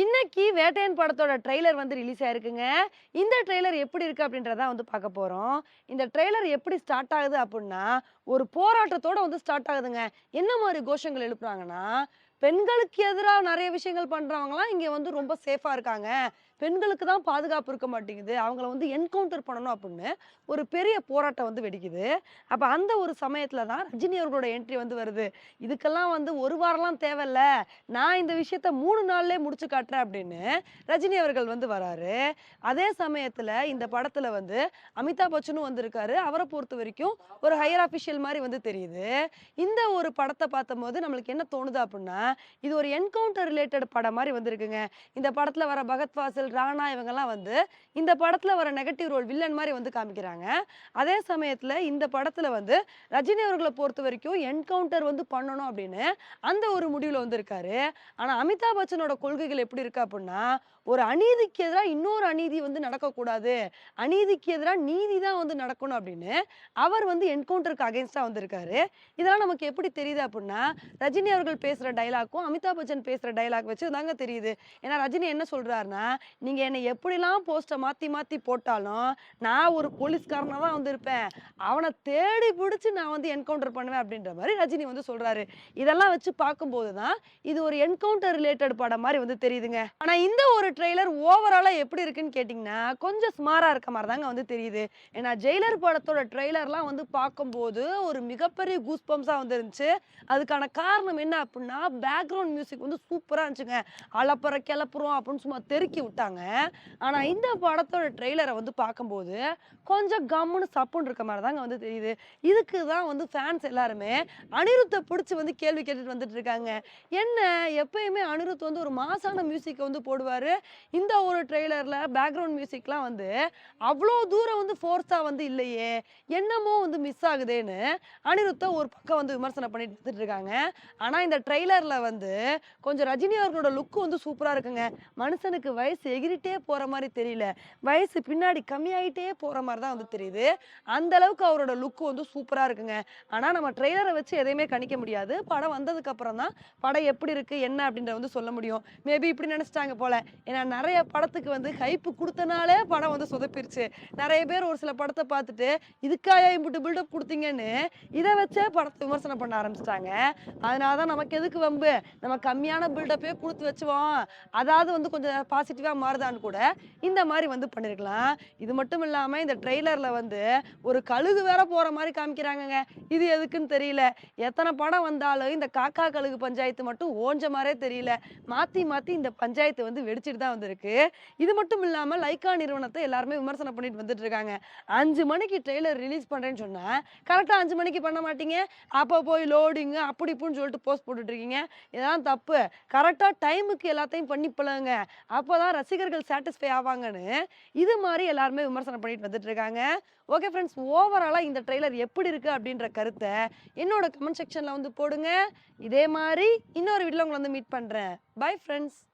இன்னைக்கு வேட்டையன் படத்தோட ட்ரெய்லர் வந்து ரிலீஸ் ஆயிருக்குங்க. இந்த ட்ரெய்லர் எப்படி இருக்கு அப்படின்றத வந்து பார்க்க போறோம். இந்த ட்ரெய்லர் எப்படி ஸ்டார்ட் ஆகுது அப்படின்னா ஒரு போராட்டத்தோட வந்து ஸ்டார்ட் ஆகுதுங்க. என்ன மாதிரி கோஷங்கள் எழுப்புறாங்கன்னா பெண்களுக்கு எதிராக நிறைய விஷயங்கள் பண்ணுறவங்களாம் இங்க வந்து ரொம்ப சேஃபா இருக்காங்க. பெண்களுக்கு தான் பாதுகாப்பு இருக்க மாட்டேங்குது. அவங்கள வந்து என்கவுண்டர் பண்ணணும் அப்படின்னு ஒரு பெரிய போராட்டம் வந்து வெடிக்குது. அப்போ அந்த ஒரு சமயத்தில் தான் ரஜினி அவர்களோட என்ட்ரி வந்து வருது. இதுக்கெல்லாம் வந்து ஒரு வாரம்லாம் தேவையில்ல. நான் இந்த விஷயத்த மூணு நாள்லேயே முடிச்சு காட்டுறேன் அப்படின்னு ரஜினி அவர்கள் வந்து வராரு. அதே சமயத்தில் இந்த படத்தில் வந்து அமிதாப் பச்சனும் வந்திருக்காரு. அவரை பொறுத்த வரைக்கும் ஒரு ஹையர் அஃபிஷியல் மாதிரி வந்து தெரியுது. இந்த ஒரு படத்தை பார்த்தபோது நம்மளுக்கு என்ன தோணுது அப்படின்னா இது ஒரு என்கவுண்டர் ரிலேட்டட் படம் மாதிரி வந்திருக்குங்க. இந்த படத்தில் வர பகத் ஃபாசில் ராணா இவங்கெல்லாம் வந்து இந்த படத்தில் வர நெகட்டிவ் ரோல் வில்லன் மாதிரி வந்து காமிக்கிறாங்க. அதே சமயத்தில் இந்த படத்தில் வந்து ரஜினி அவர்களை பொறுத்த வரைக்கும் என்கவுண்டர் வந்து பண்ணணும் அப்படின்னு அந்த ஒரு முடிவில் வந்திருக்காரு ஆனால் அமிதாப் பச்சனோட கொள்கைகள் எப்படி இருக்கு அப்படின்னா ஒரு அநீதிக்கு எதிராக இன்னொரு அநீதி வந்து நடக்கக்கூடாது. அநீதிக்கு எதிராக நீதி தான் வந்து நடக்கணும் அப்படின்னு அவர் வந்து என்கவுண்டருக்கு அகேன்ஸ்டாக வந்திருக்காரு இதெல்லாம் நமக்கு எப்படி தெரியுது அப்படின்னா ரஜினி அவர்கள் பேசுகிற டைலாக்கும் அமிதாப் பச்சன் பேசுகிற டைலாக் வச்சு தாங்க தெரியுது. ஏன்னா ரஜினி என்ன சொல்கிறாருன்னா நீங்க என்னை எப்படிலாம் போஸ்ட்டை மாத்தி மாத்தி போட்டாலும் நான் ஒரு போலீஸ்காரனா தான் வந்திருப்பேன். அவனை தேடி பிடிச்சி நான் வந்து என்கவுண்டர் பண்ணுவேன் அப்படின்ற மாதிரி ரஜினி வந்து சொல்றாரு. இதெல்லாம் வச்சு பார்க்கும்போது தான் இது ஒரு என்கவுண்டர் ரிலேட்டட் படம் மாதிரி வந்து தெரியுதுங்க. ஆனா இந்த ஒரு ட்ரெய்லர் ஓவராலா எப்படி இருக்குன்னு கேட்டிங்கன்னா கொஞ்சம் ஸ்மாரா இருக்க மாதிரி தாங்க வந்து தெரியுது. ஏன்னா ஜெயிலர் படத்தோட ட்ரெய்லர்லாம் வந்து பார்க்கும்போது ஒரு மிகப்பெரிய கூஸ் பம்ஸாக வந்து இருந்துச்சு. அதுக்கான காரணம் என்ன அப்படின்னா பேக்ரவுண்ட் மியூசிக் வந்து சூப்பராக இருந்துச்சுங்க. அலப்பற கிளப்புறோம் அப்படின்னு சும்மா தெருக்கி சொல்லிட்டாங்க ஆனால் இந்த படத்தோட ட்ரெய்லரை வந்து பார்க்கும்போது கொஞ்சம் கம்முன்னு சப்புன்னு இருக்க மாதிரி தாங்க வந்து தெரியுது. இதுக்கு தான் வந்து ஃபேன்ஸ் எல்லாருமே அனிருத்தை பிடிச்சி வந்து கேள்வி கேட்டுட்டு வந்துட்டு இருக்காங்க. என்ன எப்பயுமே அனிருத் வந்து ஒரு மாசான மியூசிக்கை வந்து போடுவார். இந்த ஒரு ட்ரெய்லரில் பேக்ரவுண்ட் மியூசிக்லாம் வந்து அவ்வளோ தூரம் வந்து ஃபோர்ஸாக வந்து இல்லையே. என்னமோ வந்து மிஸ் ஆகுதேன்னு அனிருத்தை ஒரு பக்கம் வந்து விமர்சனம் பண்ணிட்டு வந்துட்டு இருக்காங்க. ஆனால் இந்த ட்ரெய்லரில் வந்து கொஞ்சம் ரஜினி அவர்களோட லுக்கு வந்து சூப்பராக இருக்குங்க. மனுஷனுக்கு வயசு எகிரிட்டே போகிற மாதிரி தெரியல. வயசு பின்னாடி கம்மியாயிட்டே போகிற மாதிரி தான் வந்து தெரியுது. அந்த அளவுக்கு அவரோட லுக்கு வந்து சூப்பராக இருக்குங்க. ஆனால் நம்ம ட்ரெய்லரை வச்சு எதையுமே கணிக்க முடியாது. படம் வந்ததுக்கப்புறம் தான் படம் எப்படி இருக்குது என்ன அப்படின்றத வந்து சொல்ல முடியும். மேபி இப்படி நினச்சிட்டாங்க போல. ஏன்னா நிறைய படத்துக்கு வந்து ஹைப்பு கொடுத்தனாலே படம் வந்து சொதப்பிருச்சு. நிறைய பேர் ஒரு சில படத்தை பார்த்துட்டு இதுக்காக இம்புட்டு பில்டப் கொடுத்தீங்கன்னு இதை வச்சே படத்தை விமர்சனம் பண்ண ஆரம்பிச்சிட்டாங்க. அதனால தான் நமக்கு எதுக்கு வம்பு? நம்ம கம்மியான பில்டப்பே கொடுத்து வச்சுவோம். அதாவது வந்து கொஞ்சம் பாசிட்டிவாக மாறுதான்னு கூட இந்த மாதிரி வந்து பண்ணியிருக்கலாம் இது மட்டும் இல்லாமல் இந்த ட்ரெய்லரில் வந்து ஒரு கழுகு வேற போகிற மாதிரி காமிக்கிறாங்கங்க. இது எதுக்குன்னு தெரியல. எத்தனை படம் வந்தாலும் இந்த காக்கா கழுகு பஞ்சாயத்து மட்டும் ஓஞ்ச மாதிரியே தெரியல. மாற்றி மாற்றி இந்த பஞ்சாயத்து வந்து வெடிச்சிட்டு தான் வந்திருக்கு. இது மட்டும் இல்லாமல் லைக்கா நிறுவனத்தை எல்லாருமே விமர்சனம் பண்ணிட்டு வந்துட்டு இருக்காங்க. அஞ்சு மணிக்கு ட்ரெய்லர் ரிலீஸ் பண்ணுறேன்னு சொன்னால் கரெக்டாக அஞ்சு மணிக்கு பண்ண மாட்டீங்க? அப்போ போய் லோடிங்கு அப்படி இப்படின்னு சொல்லிட்டு போஸ்ட் போட்டுட்டு இருக்கீங்க. தப்பு. கரெக்டாக டைமுக்கு எல்லாத்தையும் பண்ணி பழகுங்க. அப்போ தான் ரசிகர்கள் சாட்டிஸ்ஃபை ஆவாங்கன்னு இது மாதிரி எல்லாருமே விமர்சனம் பண்ணிட்டு வந்துட்டு இருக்காங்க. ஓகே ஃப்ரெண்ட்ஸ் ஓவராலாக இந்த ட்ரெய்லர் எப்படி இருக்கு அப்படின்ற கருத்தை என்னோட கமெண்ட் செக்ஷனில் வந்து போடுங்க. இதே மாதிரி இன்னொரு வீட்டில் உங்களை வந்து மீட் பண்ணுறேன் பை ஃப்ரெண்ட்ஸ்